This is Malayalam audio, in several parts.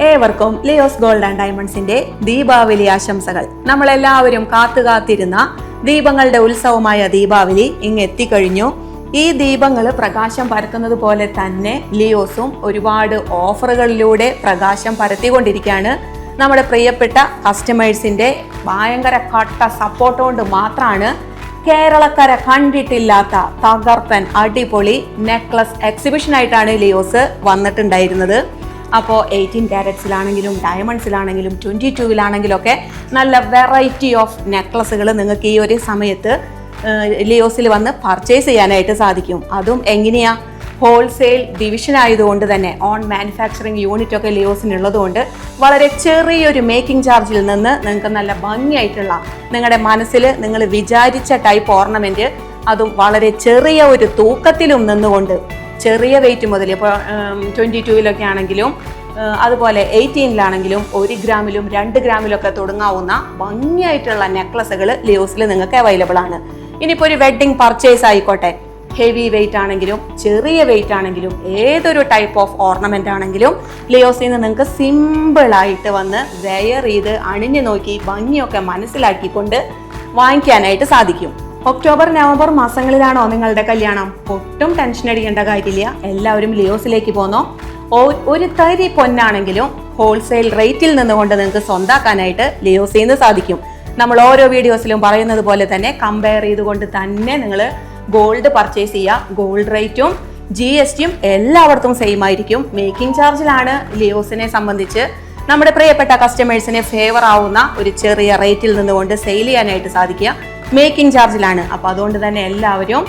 ഏവർക്കും ലിയോസ് ഗോൾഡ് ആൻഡ് ഡയമണ്ട്സിന്റെ ദീപാവലി ആശംസകൾ. നമ്മളെല്ലാവരും കാത്തു കാത്തിരുന്ന ദീപങ്ങളുടെ ഉത്സവമായ ദീപാവലി ഇങ്ങ് എത്തിക്കഴിഞ്ഞു. ഈ ദീപങ്ങൾ പ്രകാശം പരത്തുന്നത് പോലെ തന്നെ ലിയോസും ഒരുപാട് ഓഫറുകളിലൂടെ പ്രകാശം പരത്തിക്കൊണ്ടിരിക്കുകയാണ്. നമ്മുടെ പ്രിയപ്പെട്ട കസ്റ്റമേഴ്സിന്റെ ഭയങ്കര കട്ട സപ്പോർട്ട് കൊണ്ട് മാത്രമാണ് കേരളക്കര കണ്ടിട്ടില്ലാത്ത തകർപ്പൻ അടിപൊളി നെക്ലസ് എക്സിബിഷനായിട്ടാണ് ലിയോസ് വന്നിട്ടുണ്ടായിരുന്നത്. അപ്പോൾ എയ്റ്റീൻ ക്യാരറ്റ്സിലാണെങ്കിലും ഡയമണ്ട്സിലാണെങ്കിലും ട്വന്റി ടൂവിലാണെങ്കിലും ഒക്കെ നല്ല വെറൈറ്റി ഓഫ് നെക്ലസുകൾ നിങ്ങൾക്ക് ഈ ഒരു സമയത്ത് ലിയോസിൽ വന്ന് പർച്ചേസ് ചെയ്യാനായിട്ട് സാധിക്കും. അതും എങ്ങനെയാ? ഹോൾസെയിൽ ഡിവിഷൻ ആയതുകൊണ്ട് തന്നെ ഓൺ മാനുഫാക്ചറിങ് യൂണിറ്റ് ഒക്കെ ലിയോസിനുള്ളതുകൊണ്ട് വളരെ ചെറിയൊരു മേക്കിംഗ് ചാർജിൽ നിന്ന് നിങ്ങൾക്ക് നല്ല ഭംഗിയായിട്ടുള്ള നിങ്ങളുടെ മനസ്സിൽ നിങ്ങൾ വിചാരിച്ച ടൈപ്പ് ഓർണമെന്റ് അതും വളരെ ചെറിയ ഒരു തൂക്കത്തിലും നിന്നുകൊണ്ട് ചെറിയ വെയിറ്റ് മുതൽ ഇപ്പോൾ ട്വന്റി ടൂവിലൊക്കെ ആണെങ്കിലും അതുപോലെ എയ്റ്റീനിലാണെങ്കിലും ഒരു ഗ്രാമിലും രണ്ട് ഗ്രാമിലൊക്കെ തുടങ്ങാവുന്ന ഭംഗിയായിട്ടുള്ള നെക്ലസുകൾ ലിയോസിൽ നിങ്ങൾക്ക് അവൈലബിൾ ആണ്. ഇനിയിപ്പോൾ ഒരു വെഡ്ഡിംഗ് പർച്ചേസ് ആയിക്കോട്ടെ. ഹെവി വെയിറ്റ് ആണെങ്കിലും ചെറിയ വെയിറ്റ് ആണെങ്കിലും ഏതൊരു ടൈപ്പ് ഓഫ് ഓർണമെന്റ് ആണെങ്കിലും ലിയോസിൽ നിന്ന് നിങ്ങൾക്ക് സിമ്പിളായിട്ട് വന്ന് വെയർ ചെയ്ത് അണിഞ്ഞു നോക്കി ഭംഗിയൊക്കെ മനസ്സിലാക്കിക്കൊണ്ട് വാങ്ങിക്കാനായിട്ട് സാധിക്കും. ഒക്ടോബർ നവംബർ മാസങ്ങളിലാണോ നിങ്ങളുടെ കല്യാണം? ഒട്ടും ടെൻഷൻ അടിക്കേണ്ട കാര്യമില്ല. എല്ലാവരും ലിയോസിലേക്ക് പോന്നോ? ഒരു തരി പൊന്നാണെങ്കിലും ഹോൾസെയിൽ റേറ്റിൽ നിന്നുകൊണ്ട് നിങ്ങൾക്ക് സ്വന്താക്കാനായിട്ട് ലിയോസിൽ നിന്ന് സാധിക്കും. നമ്മൾ ഓരോ വീഡിയോസിലും പറയുന്നത് പോലെ തന്നെ കമ്പയർ ചെയ്തുകൊണ്ട് തന്നെ നിങ്ങൾ ഗോൾഡ് പർച്ചേസ് ചെയ്യുക. ഗോൾഡ് റേറ്റും ജി എസ് ടിയും എല്ലായിടത്തും സെയിം ആയിരിക്കും. മേക്കിംഗ് ചാർജിലാണ് ലിയോസിനെ സംബന്ധിച്ച് നമ്മുടെ പ്രിയപ്പെട്ട കസ്റ്റമേഴ്സിനെ ഫേവർ ആവുന്ന ഒരു ചെറിയ റേറ്റിൽ നിന്നുകൊണ്ട് സെയിൽ ചെയ്യാനായിട്ട് സാധിക്കുക. മേക്കിംഗ് ചാർജിലാണ് അപ്പോൾ അതുകൊണ്ട് തന്നെ എല്ലാവരും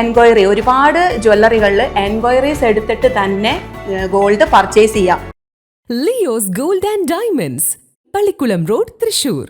എൻക്വയറി ഒരുപാട് ജ്വല്ലറികളിൽ എൻക്വയറീസ് എടുത്തിട്ട് തന്നെ ഗോൾഡ് പർച്ചേസ് ചെയ്യാം. Leo's gold and diamonds Pallikulam road Thrissur.